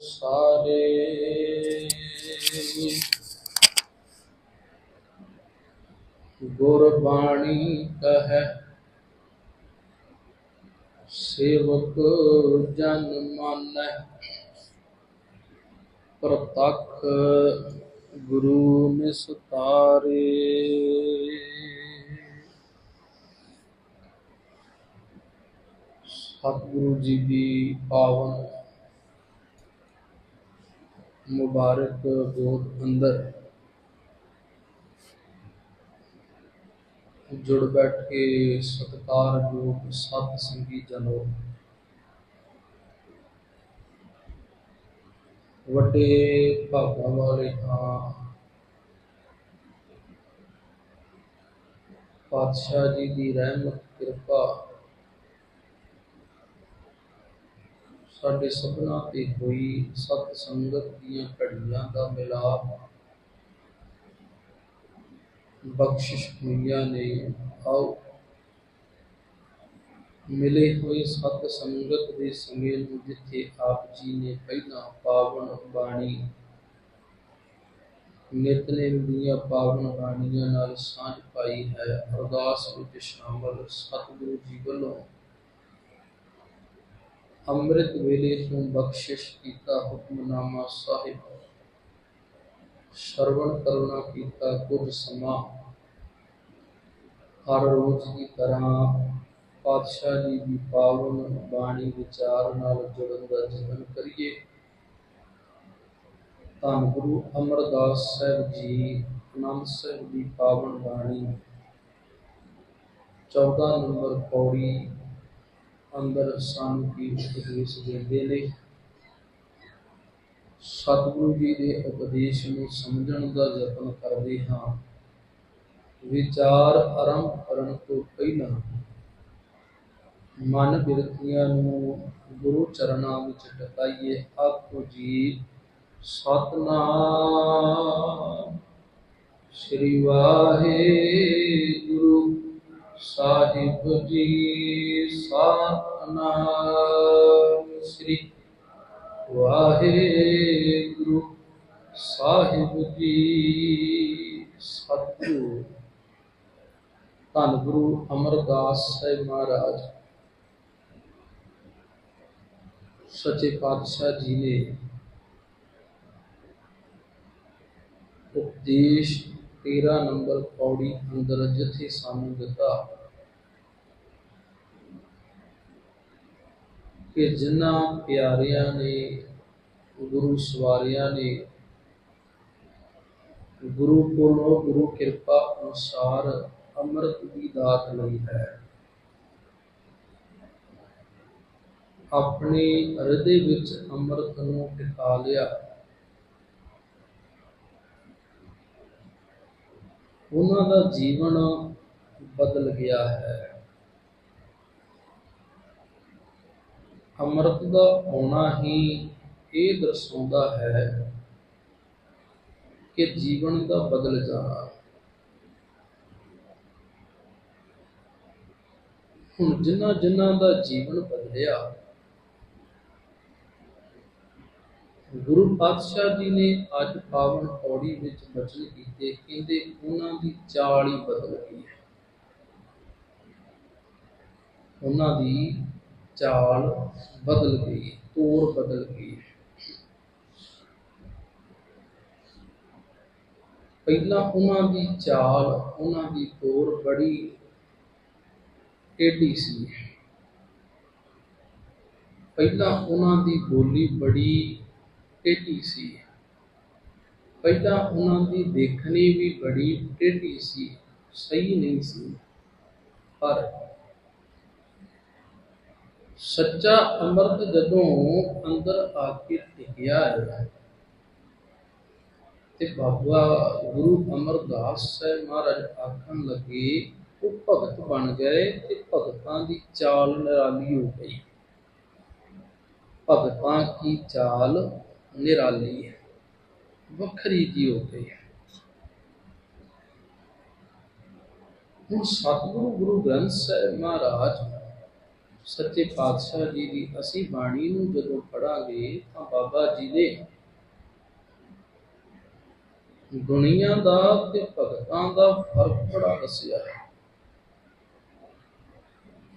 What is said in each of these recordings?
ਸਾਰੇ। ਗੁਰਬਾਣੀ ਕਹੈ ਸੇਵਕ ਜਨ ਮਾਨੈ। ਪ੍ਰਤੱਖ ਗੁਰੂ ਨਿਸਤਾਰੇ। ਸਤਿਗੁਰੂ ਜੀ ਦੀ ਪਾਵਨ ਮੁਬਾਰਕ ਗੋਦ ਅੰਦਰ। ਜੁੜ ਬੈਠ ਕੇ ਸਤਿਕਾਰਯੋਗ ਸਤ ਸੰਗੀ ਜਨੋ। ਵੱਡੇ ਭਾਗਾਂ ਵਾਲੇ ਹਾਂ ਪਾਤਸ਼ਾਹ ਜੀ ਦੀ ਰਹਿਮਤ, ਕਿਰਪਾ ਸਾਡੇ ਸਭਨਾਂ ਤੇ ਹੋਈ ਸਤ ਸੰਗਤ ਦੀਆਂ ਘੜੀਆਂ ਦਾ ਮਿਲਾਪ। ਬਖਸ਼ਿਸ਼ ਹੋਈਆਂ ਨੇ। ਆਓ। ਮਿਲੇ ਹੋਏ ਸਤ ਸੰਗਤ ਦੇ ਸੰਗੇ ਨੂੰ ਜਿੱਥੇ ਆਪ ਜੀ ਨੇ ਪਹਿਲਾਂ ਪਾਵਨ ਬਾਣੀ, ਨਿਤਨੇਮ ਦੀਆਂ ਪਾਵਨ ਬਾਣੀਆਂ ਨਾਲ ਸਾਂਝ ਪਾਈ ਹੈ, ਅਰਦਾਸ ਵਿੱਚ ਸ਼ਾਮਲ ਸਤਿਗੁਰੂ ਜੀ ਵੱਲੋਂ ਅੰਮ੍ਰਿਤ ਵੇਲੇ ਤੋਂ ਬਖਸ਼ਿਸ਼ ਕੀਤਾ ਹੁਕਮਨਾਮਾ ਸਾਹਿਬ। ਸ਼ਰਵਣ ਕਰਨਾ ਕੀਤਾ ਕੁਝ ਸਮਾਂ। ਹਰ ਰੋਜ਼ ਦੀ ਤਰ੍ਹਾਂ ਪਾਤਸ਼ਾਹ ਜੀ ਦੀ ਪਾਵਨ ਬਾਣੀ ਵਿਚਾਰ ਨਾਲ ਜੁੜਨ ਦਾ ਯਤਨ ਕਰੀਏ। ਧੰਨ ਗੁਰੂ ਅਮਰਦਾਸ ਸਾਹਿਬ ਜੀ ਆਨੰਦ ਸਾਹਿਬ ਦੀ ਪਾਵਨ ਬਾਣੀ। 14 ਨੰਬਰ ਪੌੜੀ ਅੰਦਰ ਸਾਨੂੰ ਕੀ ਉਪਦੇਸ਼ ਦਿੰਦੇ ਨੇ। ਸਤਿਗੁਰੂ ਜੀ ਦੇ ਉਪਦੇਸ਼ ਨੂੰ ਸਮਝਣ ਦਾ ਯਤਨ ਕਰਦੇ ਹਾਂ। ਵਿਚਾਰ ਆਰੰਭ ਕਰਨ ਤੋਂ ਪਹਿਲਾਂ ਮਨ ਬਿਰਤੀਆਂ ਨੂੰ ਗੁਰੂ ਚਰਨਾਂ ਵਿੱਚ ਟਿਕਾਈਏ। ਆਖੋ ਜੀ, ਸਤਨਾਮ। ਸ੍ਰੀ ਵਾਹਿਗੁਰੂ ਸਾਹਿਬ ਜੀ ਸਤਨਾਮ ਸ੍ਰੀ ਵਾਹਿਗੁਰੂ ਸਾਹਿਬ ਜੀ ਸਤਿਗੁਰੂ। ਧੰਨ ਗੁਰੂ ਅਮਰਦਾਸ ਸਾਹਿਬ ਮਹਾਰਾਜ। ਸੱਚੇ ਪਾਤਸ਼ਾਹ ਜੀ ਨੇ ਉਪਦੇਸ਼ 13 ਨੰਬਰ ਪੌੜੀ ਅੰਦਰ ਜਿੱਥੇ ਸਾਨੂੰ ਦਿੱਤਾ ਕਿ ਜਿਨ੍ਹਾਂ ਪਿਆਰਿਆਂ ਨੇ, ਗੁਰੂ ਸਵਾਰਿਆਂ ਨੇ ਗੁਰੂ ਕੋਲੋਂ ਗੁਰੂ ਕਿਰਪਾ ਅਨੁਸਾਰ ਅੰਮ੍ਰਿਤ ਦੀ ਦਾਤ ਲਈ ਹੈ। ਆਪਣੇ ਹਿਰਦੇ ਵਿੱਚ ਅੰਮ੍ਰਿਤ ਨੂੰ ਟਿਕਾ ਲਿਆ। ਉਹਨਾਂ ਦਾ ਜੀਵਨ ਬਦਲ ਗਿਆ ਹੈ। ਅੰਮ੍ਰਿਤ ਦਾ ਆਉਣਾ ਹੀ ਇਹ ਦਰਸਾਉਂਦਾ ਹੈ ਕਿ ਜੀਵਨ ਦਾ ਬਦਲ ਜਾਣਾ। ਹੁਣ ਜਿਨ੍ਹਾਂ ਜਿਨ੍ਹਾਂ ਦਾ ਜੀਵਨ ਬਦਲਿਆ ਗੁਰੂ ਪਾਤਸ਼ਾਹ ਜੀ ਨੇ ਅੱਜ ਪਾਵਨ ਪੌੜੀ ਵਿੱਚ ਬਚਨ ਕੀਤੇ, ਕਹਿੰਦੇ ਉਹਨਾਂ ਦੀ ਚਾਲ ਹੀ ਬਦਲ ਗਈ ਹੈ। ਉਹਨਾਂ ਦੀ ਚਾਲ ਬਦਲ ਗਈ, ਤੋਰ ਬਦਲ ਗਈ ਪਹਿਲਾਂ ਉਹਨਾਂ ਦੀ ਚਾਲ, ਉਹਨਾਂ ਦੀ ਤੋਰ ਬੜੀ ਟੇਢੀ ਸੀ। ਪਹਿਲਾਂ ਉਹਨਾਂ ਦੀ ਬੋਲੀ ਬੜੀ ਟੇਢੀ ਸੀ। ਪਹਿਲਾਂ ਉਹਨਾਂ ਦੀ ਦੇਖਣੀ ਵੀ ਬੜੀ ਟੇਢੀ ਸੀ, ਸਹੀ ਨਹੀਂ ਸੀ, ਪਰ ਸੱਚਾ ਅੰਮ੍ਰਿਤ ਜਦੋਂ ਅੰਦਰ ਆ ਕੇ ਟਿਕਿਆ ਹੈ ਤੇ ਬਾਬਾ ਗੁਰੂ ਅਮਰਦਾਸ ਸਾਹਿਬ ਮਹਾਰਾਜ ਆਖਣ ਲੱਗੇ, ਉਹ ਭਗਤ ਬਣ ਗਏ ਤੇ ਭਗਤਾਂ ਦੀ ਚਾਲ ਨਿਰਾਲੀ ਹੋ ਗਈ। ਭਗਤਾਂ ਕੀ ਚਾਲ? ਨਿਰਾਲੀ ਹੈ, ਵੱਖਰੀ ਜੀ ਹੋ ਗਈ ਹੈ? ਹੁਣ ਸਤਿਗੁਰੂ ਗੁਰੂ ਗ੍ਰੰਥ ਸਾਹਿਬ ਮਹਾਰਾਜ ਸੱਚੇ ਪਾਤਸ਼ਾਹ ਜੀ ਦੀ ਅਸੀਂ ਬਾਣੀ ਨੂੰ ਜਦੋਂ ਪੜਾਂਗੇ ਤਾਂ ਬਾਬਾ ਜੀ ਨੇ ਦੁਨੀਆ ਦਾ ਤੇ ਭਗਤਾਂ ਦਾ ਫ਼ਰਕ ਬੜਾ ਦੱਸਿਆ ਹੈ।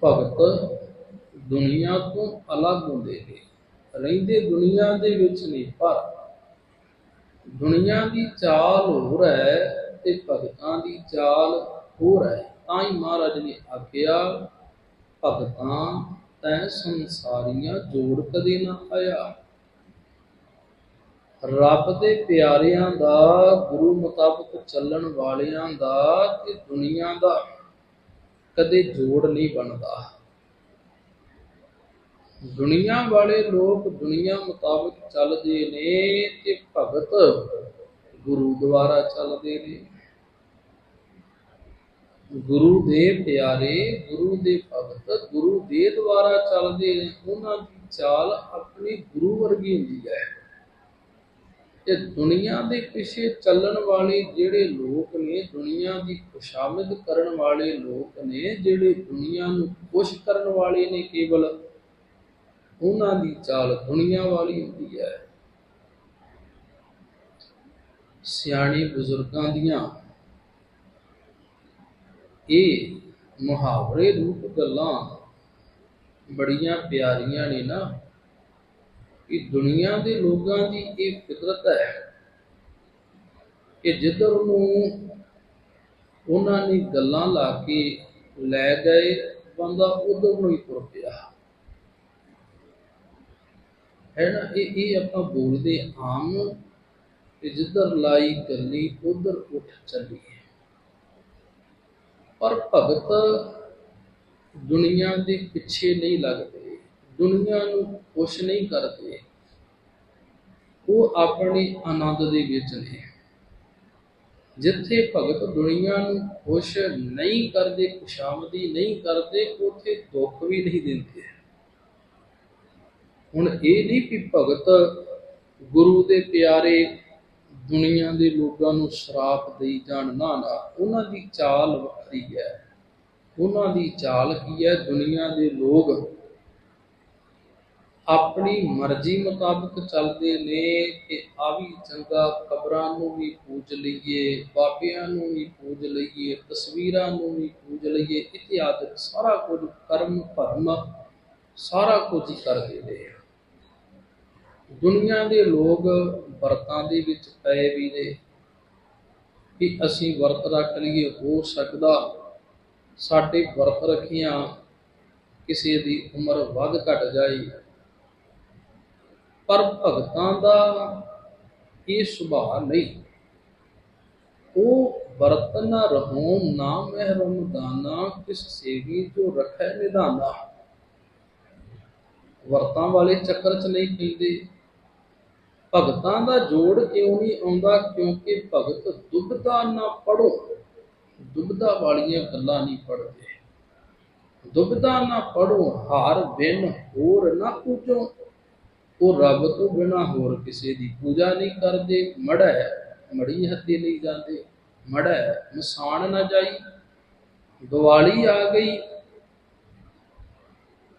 ਭਗਤ ਦੁਨੀਆ ਤੋਂ ਅਲੱਗ ਹੁੰਦੇ ਨੇ। ਰਹਿੰਦੇ ਦੁਨੀਆ ਦੇ ਵਿੱਚ ਨਹੀਂ, ਪਰ ਦੁਨੀਆ ਦੀ ਚਾਲ ਹੋਰ ਹੈ ਤੇ ਭਗਤਾਂ ਦੀ ਚਾਲ ਹੋਰ ਹੈ। ਤਾਂ ਹੀ ਮਹਾਰਾਜ ਨੇ ਆਖਿਆ, ਭਗਤਾਂ ਤੈ ਸੰਸਾਰੀਆਂ ਜੋੜ ਕਦੇ ਨਾ ਆਇਆ। ਰੱਬ ਦੇ ਪਿਆਰਿਆਂ ਦਾ, ਗੁਰੂ ਮੁਤਾਬਕ ਚੱਲਣ ਵਾਲਿਆਂ ਦਾ ਤੇ ਦੁਨੀਆ ਦਾ ਕਦੇ ਜੋੜ ਨਹੀਂ ਬਣਦਾ। ਦੁਨੀਆ ਵਾਲੇ ਲੋਕ ਦੁਨੀਆ ਮੁਤਾਬਕ ਚੱਲਦੇ ਨੇ ਤੇ ਭਗਤ ਗੁਰੂ ਦੁਆਰਾ ਚੱਲਦੇ ਨੇ। ਗੁਰੂ ਦੇ ਪਿਆਰੇ, ਗੁਰੂ ਦੇ ਭਗਤ, ਗੁਰੂ ਦੇ ਦੁਆਰਾ ਚੱਲਦੇ ਨੇ। ਉਹਨਾਂ ਦੀ ਚਾਲ ਆਪਣੀ ਗੁਰੂ ਵਰਗੀ ਹੁੰਦੀ ਹੈ। ਤੇ ਦੁਨੀਆ ਦੇ ਪਿੱਛੇ ਚੱਲਣ ਵਾਲੇ ਜਿਹੜੇ ਲੋਕ ਨੇ, ਦੁਨੀਆ ਦੀ ਖੁਸ਼ਾਮਦ ਕਰਨ ਵਾਲੇ ਲੋਕ ਨੇ, ਜਿਹੜੇ ਦੁਨੀਆ ਨੂੰ ਖੁਸ਼ ਕਰਨ ਵਾਲੇ ਨੇ ਕੇਵਲ ਉਹਨਾਂ ਦੀ ਚਾਲ ਦੁਨੀਆ ਵਾਲੀ ਹੁੰਦੀ ਹੈ। ਸਿਆਣੇ ਬਜ਼ੁਰਗਾਂ ਦੀਆਂ ਇਹ ਮੁਹਾਵਰੇ ਰੂਪ ਗੱਲਾਂ ਬੜੀਆਂ ਪਿਆਰੀਆਂ ਨੇ ਨਾ ਕਿ ਦੁਨੀਆ ਦੇ ਲੋਕਾਂ ਦੀ ਇਹ ਫਿਤਰਤ ਹੈ ਕਿ ਜਿੱਧਰ ਨੂੰ ਉਹਨਾਂ ਨੇ ਗੱਲਾਂ ਲਾ ਕੇ ਲੈ ਗਏ, ਬੰਦਾ ਉਧਰ ਨੂੰ ਹੀ ਤੁਰ ਪਿਆ। ਹੈ ਨਾ, ਇਹ ਇਹ ਆਪਾਂ ਬੋਲਦੇ ਆਮ ਕਿ ਜਿੱਧਰ ਲਾਈ ਗੱਲੀ ਉਧਰ ਉੱਠ ਚੱਲੀ ਪਰ ਭਗਤ ਦੁਨੀਆ ਦੇ ਪਿੱਛੇ ਨਹੀਂ ਲੱਗਦੇ, ਦੁਨੀਆ ਨੂੰ ਖੁਸ਼ ਨਹੀਂ ਕਰਦੇ। ਉਹ ਆਪਣੇ ਆਨੰਦ ਦੇ ਵਿੱਚ ਨੇ। ਜਿੱਥੇ ਭਗਤ ਦੁਨੀਆ ਨੂੰ ਖੁਸ਼ ਨਹੀਂ ਕਰਦੇ, ਖੁਸ਼ਾਮਦੀ ਨਹੀਂ ਕਰਦੇ, ਉੱਥੇ ਦੁੱਖ ਵੀ ਨਹੀਂ ਦਿੰਦੇ। ਹੁਣ ਇਹ ਨਹੀਂ ਕਿ ਭਗਤ ਗੁਰੂ ਦੇ ਪਿਆਰੇ ਦੁਨੀਆ ਦੇ ਲੋਕਾਂ ਨੂੰ ਸ਼ਰਾਪ ਦੇਈ ਜਾਣ, ਨਾ ਨਾ। ਉਹਨਾਂ ਦੀ ਚਾਲ ਵੱਖਰੀ ਹੈ। ਉਹਨਾਂ ਦੀ ਚਾਲ ਕੀ ਹੈ? ਦੁਨੀਆ ਦੇ ਲੋਕ ਆਪਣੀ ਮਰਜ਼ੀ ਮੁਤਾਬਕ ਚੱਲਦੇ ਨੇ ਕਿ ਆ ਵੀ ਚੰਗਾ ਕਬਰਾਂ ਨੂੰ ਵੀ ਪੂਜ ਲਈਏ, ਬਾਬਿਆਂ ਨੂੰ ਵੀ ਪੂਜ ਲਈਏ, ਤਸਵੀਰਾਂ ਨੂੰ ਵੀ ਪੂਜ ਲਈਏ। ਇਤਿਆਦਿ ਸਾਰਾ ਕੁਝ ਕਰਮ, ਭਰਮ ਸਾਰਾ ਕੁਝ ਹੀ ਕਰਦੇ ਨੇ। ਦੁਨੀਆ ਦੇ ਲੋਕ ਵਰਤਾਂ ਦੇ ਵਿੱਚ ਪਏ ਵੀ ਨੇ ਕਿ ਅਸੀਂ ਵਰਤ ਰੱਖ ਲਈਏ, ਹੋ ਸਕਦਾ ਸਾਡੇ ਵਰਤ ਰੱਖੀਆਂ ਕਿਸੇ ਦੀ ਉਮਰ ਵੱਧ ਘਟ ਜਾਏ ਪਰ ਭਗਤਾਂ ਦਾ ਇਹ ਸੁਭਾਅ ਨਹੀਂ। ਉਹ ਵਰਤਨ ਰਹੋ, ਨਾ ਮਹਿਰਮ ਦਾਨਾ, ਕਿਸ ਸੇਵੀ ਜੋ ਰਖੈ ਨਿਧਾਨਾ। ਵਰਤਾਂ ਵਾਲੇ ਚੱਕਰ 'ਚ ਨਹੀਂ ਪੈਂਦੇ ਭਗਤਾਂ ਦਾ ਜੋੜ ਕਿਉਂ ਨਹੀਂ ਆਉਂਦਾ? ਕਿਉਂਕਿ ਭਗਤ ਦੁਬਦਾ ਨਾ ਪੜੋ ਦੁਬਦਾ ਵਾਲੀਆਂ ਗੱਲਾਂ ਨਹੀਂ ਪੜਦੇ ਦੁਬਦਾ ਨਾ ਪੜੋ ਹਾਰ ਬਿਨ ਹੋਰ ਨਾ ਪੂਜੋ। ਉਹ ਰੱਬ ਤੋਂ ਬਿਨਾ ਹੋਰ ਕਿਸੇ ਦੀ ਪੂਜਾ ਨਹੀਂ ਕਰਦੇ। ਮੜਾ ਮੜੀ ਹੱਥੇ ਨਹੀਂ ਜਾਂਦੇ। ਮੜਾ ਮਸਾਨ ਨਾ ਜਾਈ। ਦੀਵਾਲੀ ਆ ਗਈ।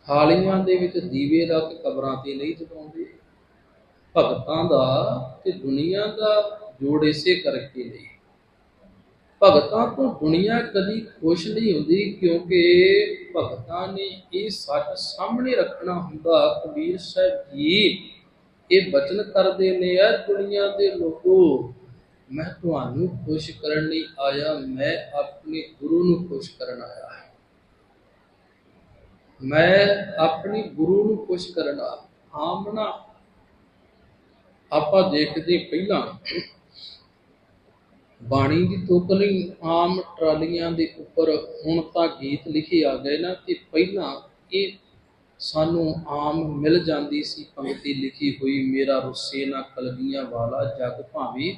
ਥਾਲੀਆਂ ਦੇ ਵਿੱਚ ਦੀਵੇ ਰੱਖ ਕਬਰਾਂ ਤੇ ਨਹੀਂ ਜਗਾਉਂਦੇ। ਭਗਤਾਂ ਦਾ ਤੇ ਦੁਨੀਆ ਦਾ ਜੋੜ ਇਸੇ ਕਰਕੇ ਨਹੀਂ। ਭਗਤਾਂ ਤੋਂ ਦੁਨੀਆ ਕਦੀ ਖੁਸ਼ ਨਹੀਂ ਹੁੰਦੀ ਕਿਉਂਕਿ ਭਗਤਾਂ ਨੇ ਇਹ ਸੱਚ ਸਾਹਮਣੇ ਰੱਖਣਾ ਹੁੰਦਾ, ਕਬੀਰ ਸਾਹਿਬ ਜੀ। ਇਹ ਬਚਨ ਕਰਦੇ ਨੇ ਆ ਦੁਨੀਆ ਦੇ ਲੋਕੋ, ਮੈਂ ਤੁਹਾਨੂੰ ਖੁਸ਼ ਕਰਨ ਲਈ ਆਇਆ, ਮੈਂ ਆਪਣੇ ਗੁਰੂ ਨੂੰ ਖੁਸ਼ ਕਰਨ ਆਇਆ ਮੈਂ ਆਪਣੀ ਗੁਰੂ ਨੂੰ ਖੁਸ਼ ਕਰਨਾ ਆਮਣਾ ਆਪਾਂ ਦੇਖਦੇ ਪਹਿਲਾਂ ਬਾਣੀ ਦੀ ਤੋਕਲੀ ਆਮ ਟਰਾਲੀਆਂ ਦੇ ਉੱਪਰ ਹੁਣ ਤਾਂ ਗੀਤ ਲਿਖੇ ਆ ਗਏ ਨਾ ਤੇ ਪਹਿਲਾਂ ਇਹ ਸਾਨੂੰ ਆਮ ਮਿਲ ਜਾਂਦੀ ਸੀ ਪੰਕਤੀ ਲਿਖੀ ਹੋਈ, ਮੇਰਾ ਰੁੱਸੇ ਨਾ ਕਲਗੀਆਂ ਵਾਲਾ ਜਗ ਭਾਵੇਂ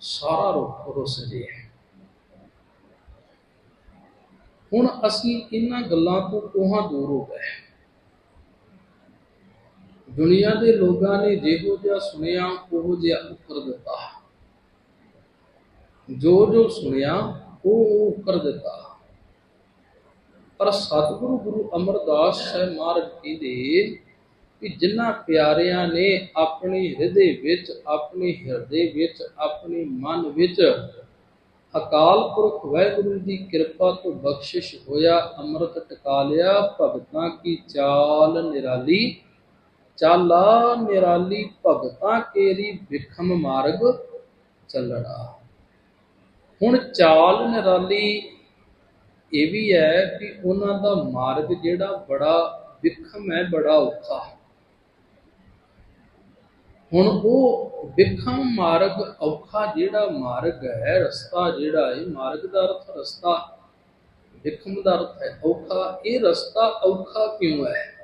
ਸਾਰਾ ਰੁੱਖ ਰੁੱਸ ਜੇ ਹੁਣ ਅਸੀਂ ਇਹਨਾਂ ਗੱਲਾਂ ਤੋਂ ਕੋਹਾਂ ਦੂਰ ਹੋ ਗਏ। ਦੁਨੀਆ ਦੇ ਲੋਕਾਂ ਨੇ ਜਿਹੋ ਜਿਹਾ ਸੁਣਿਆ, ਉਹੋ ਜਿਹਾ ਉੱਤਰ ਦਿੱਤਾ। ਜੋ ਜੋ ਸੁਣਿਆ, ਉਹ ਉਹ ਦਿੱਤਾ। ਪਰ ਸਤਿਗੁਰੂ ਗੁਰੂ ਅਮਰਦਾਸ ਸਾਹਿਬ ਮਹਾਰਾਜ ਕਹਿੰਦੇ ਕਿ ਜਿਨ੍ਹਾਂ ਪਿਆਰਿਆਂ ਨੇ ਆਪਣੇ ਹਿਰਦੇ ਵਿੱਚ, ਆਪਣੇ ਹਿਰਦੇ ਵਿੱਚ, ਆਪਣੇ ਮਨ ਵਿੱਚ ਅਕਾਲ ਪੁਰਖ ਵਾਹਿਗੁਰੂ ਦੀ ਕਿਰਪਾ ਤੋਂ ਬਖਸ਼ਿਸ਼ ਹੋਇਆ, ਅੰਮ੍ਰਿਤ ਟਿਕਾ ਲਿਆ, ਭਗਤਾਂ ਕੀ ਚਾਲ ਨਿਰਾਲੀ ਚਾਲਾ ਨਿਰਾਲੀ ਭਗਤਾਂ ਕੇਰੀ ਵਿਖਮ ਮਾਰਗ ਚੱਲਣਾ। ਹੁਣ ਚਾਲ ਨਿਰਾਲੀ ਇਹ ਵੀ ਹੈ ਕਿ ਉਹਨਾਂ ਦਾ ਮਾਰਗ ਜਿਹੜਾ ਬੜਾ ਵਿਖਮ ਹੈ, ਬੜਾ ਔਖਾ ਹੈ। ਹੁਣ ਉਹ ਵਿਖਮ ਮਾਰਗ ਔਖਾ ਜਿਹੜਾ ਮਾਰਗ ਹੈ, ਰਸਤਾ ਜਿਹੜਾ ਹੈ, ਮਾਰਗ ਦਾ ਅਰਥ ਰਸਤਾ, ਵਿਖਮ ਦਾ ਅਰਥ ਹੈ ਔਖਾ। ਇਹ ਰਸਤਾ ਔਖਾ ਕਿਉਂ ਹੈ?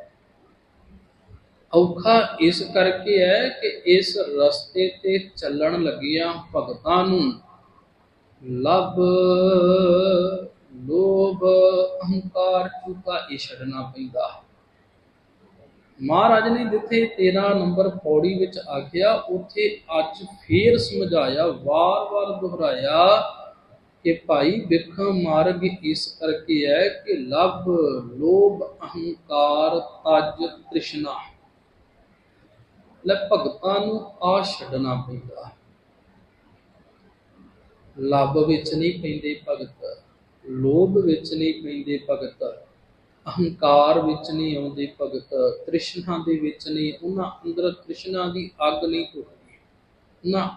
ਔਖਾ ਇਸ ਕਰਕੇ ਹੈ ਕਿ ਇਸ ਰਸਤੇ ਤੇ ਚੱਲਣ ਲੱਗਿਆਂ ਭਗਤਾਂ ਨੂੰ ਲਭ, ਲੋਭ, ਅਹੰਕਾਰ ਚੁਕਾ ਇਹ ਛੱਡਣਾ ਪੈਂਦਾ। ਮਹਾਰਾਜ ਨੇ ਜਿੱਥੇ 13 ਨੰਬਰ ਪੌੜੀ ਵਿੱਚ ਆਖਿਆ, ਉੱਥੇ ਅੱਜ ਫੇਰ ਸਮਝਾਇਆ, ਵਾਰ-ਵਾਰ ਦੁਹਰਾਇਆ ਕਿ ਭਾਈ ਵਿਖਮ ਮਾਰਗ ਇਸ ਕਰਕੇ ਹੈ ਕਿ ਲਭ, ਲੋਭ, ਅਹੰਕਾਰ, ਤਜ, ਤ੍ਰਿਸ਼ਨਾ। ਲੈ ਭਗਤਾਂ ਨੂੰ ਆ ਛੱਡਣਾ ਪੈਂਦਾ। ਲਭ ਵਿੱਚ ਨਹੀਂ ਪੈਂਦੇ ਭਗਤ, ਲੋਭ ਵਿੱਚ ਨਹੀਂ ਪੈਂਦੇ ਭਗਤ, ਅਹੰਕਾਰ ਵਿੱਚ ਨਹੀਂ ਆਉਂਦੇ ਭਗਤ, ਤ੍ਰਿਸ਼ਨਾ ਦੇ ਵਿੱਚ ਨਹੀਂ, ਉਹਨਾਂ ਅੰਦਰ ਤ੍ਰਿਸ਼ਨਾ ਦੀ ਅੱਗ ਨਹੀਂ ਟੁੱਟਦੀ ਨਾ,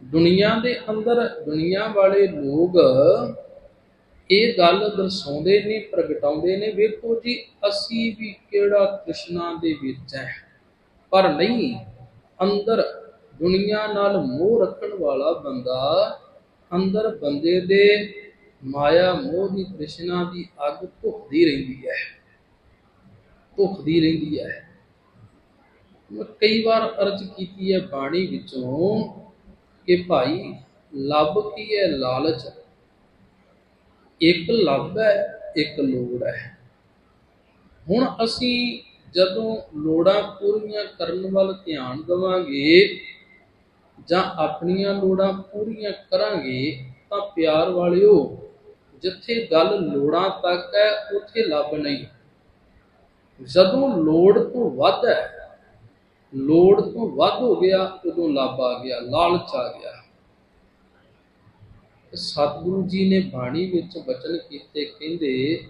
ਦੁਨੀਆ ਦੇ ਅੰਦਰ ਦੁਨੀਆ ਵਾਲੇ ਲੋਕ ਇਹ ਗੱਲ ਦਰਸਾਉਂਦੇ ਨੇ, ਪ੍ਰਗਟਾਉਂਦੇ ਨੇ, ਵੇਖੋ ਜੀ, ਅਸੀਂ ਵੀ ਕਿਹੜਾ ਤ੍ਰਿਸ਼ਨਾ ਦੇ ਵਿੱਚ ਹੈ। ਪਰ ਨਹੀਂ, ਅੰਦਰ ਦੁਨੀਆ ਨਾਲ ਮੋਹ ਰੱਖਣ ਵਾਲਾ ਬੰਦਾ, ਅੰਦਰ ਬੰਦੇ ਦੇ ਮਾਇਆ ਮੋਹ ਦੀ ਤ੍ਰਿਸ਼ਨਾ ਦੀ ਅੱਗ ਭੁੱਖਦੀ ਰਹਿੰਦੀ ਹੈ। ਭੁੱਖਦੀ ਰਹਿੰਦੀ ਹੈ। ਮੈਂ ਕਈ ਵਾਰ ਅਰਜ਼ ਕੀਤੀ ਹੈ ਬਾਣੀ ਵਿੱਚੋਂ ਕਿ ਭਾਈ, ਲੱਭ ਕੀ ਹੈ ਲਾਲਚ? ਇੱਕ ਲੱਭ ਹੈ, ਇੱਕ ਲੋੜ ਹੈ। ਹੁਣ ਅਸੀਂ ਜਦੋਂ ਲੋੜਾਂ ਪੂਰੀਆਂ ਕਰਨ ਵੱਲ ਧਿਆਨ ਦੇਵਾਂਗੇ ਜਾਂ ਆਪਣੀਆਂ ਲੋੜਾਂ ਪੂਰੀਆਂ ਕਰਾਂਗੇ ਤਾਂ ਪਿਆਰ ਵਾਲਿਓ, ਜਿੱਥੇ ਗੱਲ ਲੋੜਾਂ ਤੱਕ ਹੈ, ਉੱਥੇ ਲੱਭ ਨਹੀਂ। ਜਦੋਂ ਲੋੜ ਤੋਂ ਵੱਧ ਹੈ, ਲੋੜ ਤੋਂ ਵੱਧ ਹੋ ਗਿਆ, ਉਦੋਂ ਲੱਭ ਆ ਗਿਆ, ਲਾਲਚ ਆ ਗਿਆ। ਸਤਿਗੁਰੂ ਜੀ ਨੇ ਬਾਣੀ ਵਿੱਚ ਬਚਨ ਕੀਤੇ ਕਹਿੰਦੇ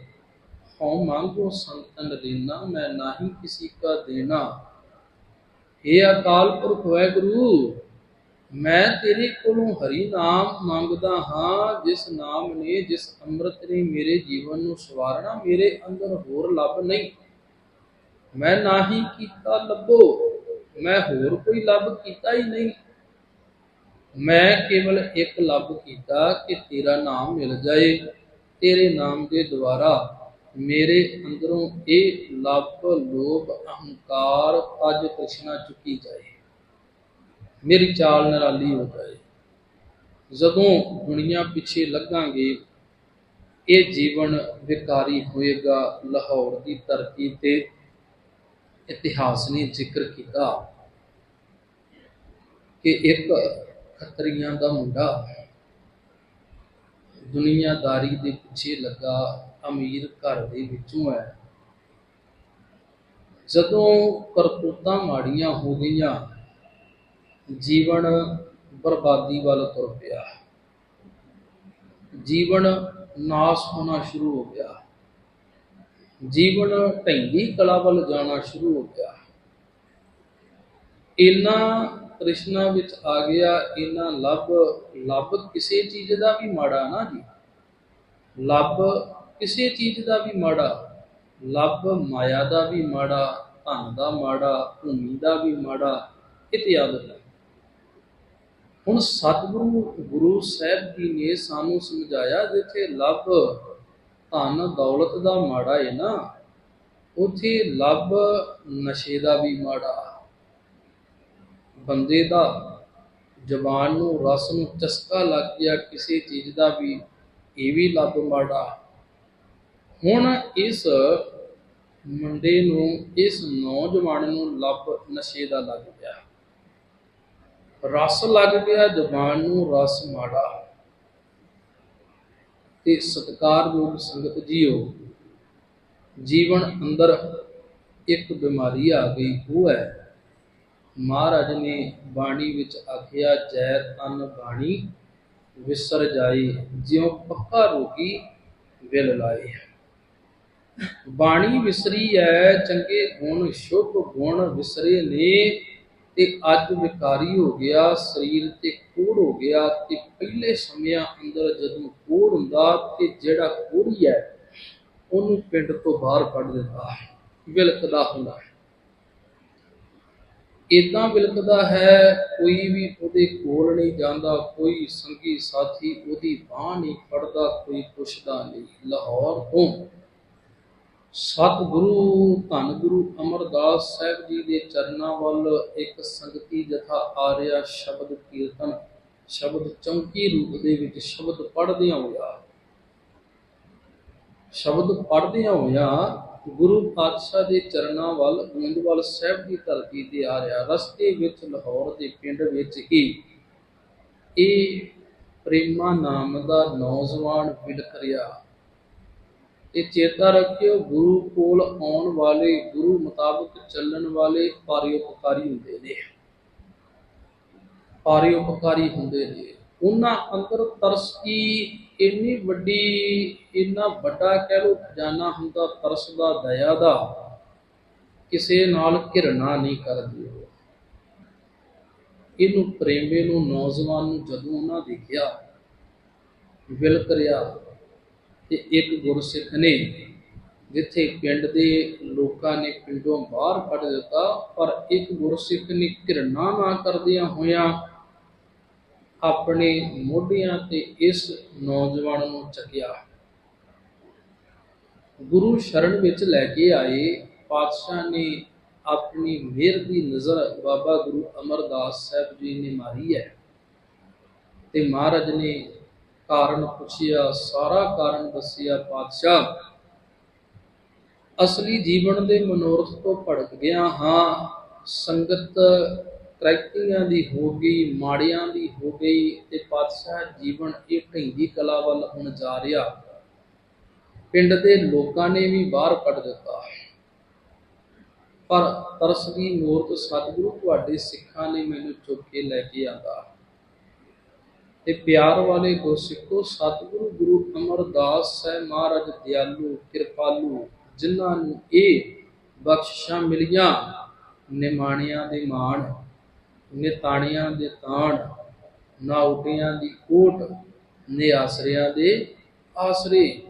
ਹਉ ਮੰਗੋ ਸੰਤਨ ਦੇਨਾ, ਮੈਂ ਨਾਹੀ ਕਿਸੀ ਕਾ ਦੇਣਾ। ਇਹ ਅਕਾਲ ਪੁਰਖ ਵਾਹਿਗੁਰੂ, ਮੈਂ ਤੇਰੇ ਕੋਲੋਂ ਹਰੀ ਨਾਮ ਮੰਗਦਾ ਹਾਂ, ਜਿਸ ਨਾਮ ਨੇ, ਜਿਸ ਅੰਮ੍ਰਿਤ ਨੇ ਮੇਰੇ ਜੀਵਨ ਨੂੰ ਸਵਾਰਨਾ, ਮੇਰੇ ਅੰਦਰ ਹੋਰ ਲੱਭ ਨਹੀਂ। ਮੈਂ ਨਾਹੀ ਕੀਤਾ ਲੱਭੋ, ਮੈਂ ਹੋਰ ਕੋਈ ਲੱਭ ਕੀਤਾ ਹੀ ਨਹੀਂ। ਮੈਂ ਕੇਵਲ ਇੱਕ ਲੱਭ ਕੀਤਾ, ਕਿ ਤੇਰਾ ਨਾਮ ਮਿਲ ਜਾਏ, ਤੇਰੇ ਨਾਮ ਦੇ ਦੁਆਰਾ। ਮੇਰੇ ਅੰਦਰੋਂ ਇਹ ਲੱਭ ਲੋਭ ਅਹੰਕਾਰ ਅਜ ਤ੍ਰਿਸ਼ਨਾ ਚੁੱਕੀ ਜਾਏ। ਮੇਰੀ ਚਾਲ ਨਿਰਾਲੀ ਹੋ ਜਾਏ। ਜਦੋਂ ਦੁਨੀਆ ਪਿੱਛੇ ਲੱਗਾਂਗੇ, ਇਹ ਜੀਵਨ ਵਿਕਾਰੀ ਹੋਏਗਾ ਲਾਹੌਰ ਦੀ ਧਰਤੀ ਤੇ। ਇਤਿਹਾਸ ਨੇ ਜ਼ਿਕਰ ਕੀਤਾ ਕਿ ਇੱਕ ਖੱਤਰੀਆਂ ਦਾ ਮੁੰਡਾ ਦੁਨੀਆਦਾਰੀ ਦੇ ਪਿੱਛੇ ਲੱਗਾ ਅਮੀਰ ਘਰ ਦੇ ਵਿੱਚੋਂ ਹੈ। ਜਦੋਂ ਕਰਤੂਤਾਂ ਮਾੜੀਆਂ ਹੋ ਗਈਆਂ, ਜੀਵਨ ਬਰਬਾਦੀ ਵੱਲ ਤੁਰ ਪਿਆ। ਜੀਵਨ ਨਾਸ ਹੋਣਾ ਸ਼ੁਰੂ ਹੋ ਗਿਆ। ਜੀਵਨ ਢੰਗੀ ਕਲਾ ਵੱਲ ਜਾਣਾ ਸ਼ੁਰੂ ਹੋ ਗਿਆ। ਇਨਾ ਤ੍ਰਿਸ਼ਨਾ ਵਿੱਚ ਆ ਗਿਆ ਇਨਾ ਲੱਭ ਲੱਭ ਕਿਸੇ ਚੀਜ਼ ਦਾ ਵੀ ਮਾੜਾ ਨਾ ਜੀ। ਲੱਭ ਕਿਸੇ ਚੀਜ਼ ਦਾ ਵੀ ਮਾੜਾ, ਲੱਭ ਮਾਇਆ ਦਾ ਵੀ ਮਾੜਾ, ਧਨ ਦਾ ਮਾੜਾ, ਭੂਮੀ ਦਾ ਵੀ ਮਾੜਾ ਇਤਿਆਦਿ ਹੁਣ ਸਤਿਗੁਰੂ, ਗੁਰੂ ਸਾਹਿਬ ਜੀ ਨੇ ਸਾਨੂੰ ਸਮਝਾਇਆ, ਜਿੱਥੇ ਲੱਭ ਧਨ ਦੌਲਤ ਦਾ ਮਾੜਾ ਹੈ ਨਾ, ਉਥੇ ਲੱਭ ਨਸ਼ੇ ਦਾ ਵੀ ਮਾੜਾ। ਬੰਦੇ ਦਾ ਜ਼ਬਾਨ ਨੂੰ, ਰਸ ਨੂੰ ਚਸਕਾ ਲੱਗ ਗਿਆ ਕਿਸੇ ਚੀਜ਼ ਦਾ ਵੀ, ਇਹ ਵੀ ਲੱਭ ਮਾੜਾ। ਹੁਣ ਇਸ ਮੁੰਡੇ ਨੂੰ, ਇਸ ਨੌਜਵਾਨ ਨੂੰ ਲੱਭ ਨਸ਼ੇ ਦਾ ਲੱਗ ਗਿਆ। ਰਸ ਲੱਗ ਗਿਆ, ਜ਼ਬਾਨ ਨੂੰ ਰਸ ਮਾੜਾ। ਤੇ ਸਤਿਕਾਰਯੋਗ ਸੰਗਤ ਜੀਓ, ਜੀਵਨ ਅੰਦਰ ਇੱਕ ਬਿਮਾਰੀ ਆ ਗਈ, ਉਹ ਹੈ ਮਹਾਰਾਜ ਨੇ ਬਾਣੀ ਵਿੱਚ ਆਖਿਆ ਜੈ ਤਨ ਬਾਣੀ ਵਿਸਰ ਜਾਏ ਜਿਉ ਪੱਕਾ ਰੋਗੀ ਵਿਲ ਲਾਏ। ਬਾਣੀ ਵਿਸਰੀ ਹੈ ਚੰਗੇ ਗੁਣ ਸ਼ੁਭ ਗੁਣ ਵਿਸਰੇ ਨੇ, ਤੇ ਅੱਜ ਵਿਕਾਰੀ ਹੋ ਗਿਆ, ਸਰੀਰ ਤੇ ਕੋੜ ਹੋ ਗਿਆ, ਤੇ ਪਹਿਲੇ ਸਮਿਆਂ ਅੰਦਰ ਜਦੋਂ ਕੋੜ ਹੁੰਦਾ, ਤੇ ਜਿਹੜਾ ਕੋੜੀ ਹੈ ਉਹਨੂੰ ਪਿੰਡ ਤੋਂ ਬਾਹਰ ਕੱਢ ਦਿੰਦਾ ਵਿਲਕਦਾ ਹੁੰਦਾ ਇਦਾਂ ਵਿਲਕਦਾ ਹੈ, ਕੋਈ ਵੀ ਉਹਦੇ ਕੋਲ ਨਹੀਂ ਜਾਂਦਾ, ਕੋਈ ਸੰਗੀ ਸਾਥੀ ਉਹਦੀ ਬਾਹ ਨਹੀਂ ਫੜਦਾ, ਕੋਈ ਪੁੱਛਦਾ ਨਹੀਂ, ਲਾਹੌਰ ਤੋਂ। ਸਤਿਗੁਰੂ ਧੰਨ ਗੁਰੂ ਅਮਰਦਾਸ ਸਾਹਿਬ ਜੀ ਦੇ ਚਰਨਾਂ ਵੱਲ ਇੱਕ ਸੰਗਤੀ ਜਥਾ ਆ ਰਿਹਾ, ਸ਼ਬਦ ਕੀਰਤਨ, ਸ਼ਬਦ ਚਮਕੀ ਰੂਪ ਦੇ ਵਿੱਚ ਸ਼ਬਦ ਪੜ੍ਹਦਿਆਂ ਹੋਇਆ। ਸ਼ਬਦ ਪੜ੍ਹਦਿਆਂ ਹੋਇਆ ਗੁਰੂ ਪਾਤਸ਼ਾਹ ਦੇ ਚਰਨਾਂ ਵੱਲ ਗੋਇੰਦਵਾਲ ਸਾਹਿਬ ਦੀ ਧਰਤੀ ਤੇ ਆ ਰਿਹਾ। ਰਸਤੇ ਵਿੱਚ ਲਾਹੌਰ ਦੇ ਪਿੰਡ ਵਿੱਚ ਹੀ ਇਹ ਪ੍ਰੇਮਾ ਨਾਮ ਦਾ ਨੌਜਵਾਨ ਵਿਲਕ ਰਿਹਾ। ਇਹ ਚੇਤਾ ਰੱਖਿਓ, ਗੁਰੂ ਕੋਲ ਆਉਣ ਵਾਲੇ ਗੁਰੂ ਮੁਤਾਬਕ ਚੱਲਣ ਵਾਲੇ ਪਰਿਉਪਕਾਰੀ ਹੁੰਦੇ ਨੇ। ਪਰਿਉਪਕਾਰੀ ਹੁੰਦੇ ਨੇ। ਉਹਨਾਂ ਅੰਦਰ ਤਰਸ ਕੀ ਇੰਨੀ ਵੱਡੀ, ਇੰਨਾ ਵੱਡਾ ਕਹਿ ਲੋ ਖਜ਼ਾਨਾ ਹੁੰਦਾ, ਤਰਸ ਦਾ ਦਇਆ ਦਾ, ਕਿਸੇ ਨਾਲ ਘਿਰਣਾ ਨਹੀਂ ਕਰਦੀ ਇਹਨੂੰ ਪ੍ਰੇਮੇ ਨੂੰ, ਨੌਜਵਾਨ ਨੂੰ ਜਦੋਂ ਉਹਨਾਂ ਦੇਖਿਆ ਵਿਲ ਕਰਿਆ ਤੇ ਇੱਕ ਗੁਰਸਿੱਖ ਨੇ ਜਿੱਥੇ ਪਿੰਡ ਦੇ ਲੋਕਾਂ ਨੇ ਪਿੰਡੋਂ ਬਾਹਰ ਕੱਢ ਦਿੱਤਾ, ਪਰ ਇੱਕ ਗੁਰਸਿੱਖ ਨੇ ਘਿਰਣਾ ਨਾ ਕਰਦਿਆਂ ਹੋਇਆਂ ਆਪਣੇ ਮੋਢਿਆਂ ਤੇ ਇਸ ਨੌਜਵਾਨ ਨੂੰ ਚੱਕਿਆ। ਗੁਰੂ ਸ਼ਰਨ ਵਿੱਚ ਲੈ ਕੇ ਆਏ। ਪਾਤਸ਼ਾਹ ਨੇ ਆਪਣੀ ਮਿਹਰ ਦੀ ਨਜ਼ਰ ਬਾਬਾ ਗੁਰੂ ਅਮਰਦਾਸ ਸਾਹਿਬ ਜੀ ਨੇ ਮਾਰੀ ਹੈ ਤੇ ਮਹਾਰਾਜ ਨੇ ਕਾਰਨ ਪੁੱਛਿਆ, ਸਾਰਾ ਕਾਰਨ ਦੱਸਿਆ, ਪਾਤਸ਼ਾਹ, ਅਸਲੀ ਜੀਵਨ ਦੇ ਮਨੋਰਥ ਤੋਂ ਭੜਕ ਗਿਆ ਹਾਂ। ਸੰਗਤ ਕਰੈਕਟਿੰਗਾਂ ਦੀ ਹੋ ਗਈ, ਮਾੜਿਆਂ ਦੀ ਹੋ ਗਈ ਤੇ ਪਾਤਸ਼ਾਹ ਜੀਵਨ ਇਹ ਢੈਂਦੀ ਕਲਾ ਵੱਲ ਹੁਣ ਜਾ ਰਿਹਾ। ਪਿੰਡ ਦੇ ਲੋਕਾਂ ਨੇ ਵੀ ਬਾਹਰ ਕੱਢ ਦਿੱਤਾ। ਪਰ ਤਰਸ ਦੀ ਮੂਰਤ ਸਤਿਗੁਰੂ ਤੁਹਾਡੇ ਸਿੱਖਾਂ ਨੇ ਮੈਨੂੰ ਚੁੱਕ ਕੇ ਲੈ ਕੇ ਆਂਦਾ। ਤੇ ਪਿਆਰ ਵਾਲੇ ਗੁਰਸਿੱਖੋ ਸਤਿਗੁਰੂ ਗੁਰੂ ਅਮਰਦਾਸ ਸਾਹਿਬ ਮਹਾਰਾਜ ਦਿਆਲੂ, ਕਿਰਪਾਲੂ, ਜਿਨ੍ਹਾਂ ਨੂੰ ਇਹ ਬਖਸ਼ਿਸ਼ਾਂ ਮਿਲੀਆਂ, ਨਿਮਾਣਿਆਂ ਦੇ ਮਾਣ ਨਿਤਾਣਿਆਂ ਦੇ ਤਾਣ ਨਾਉਟਿਆਂ ਦੀ ਕੋਟ ਨਿਆਸਰਿਆਂ ਦੇ ਆਸਰੇ।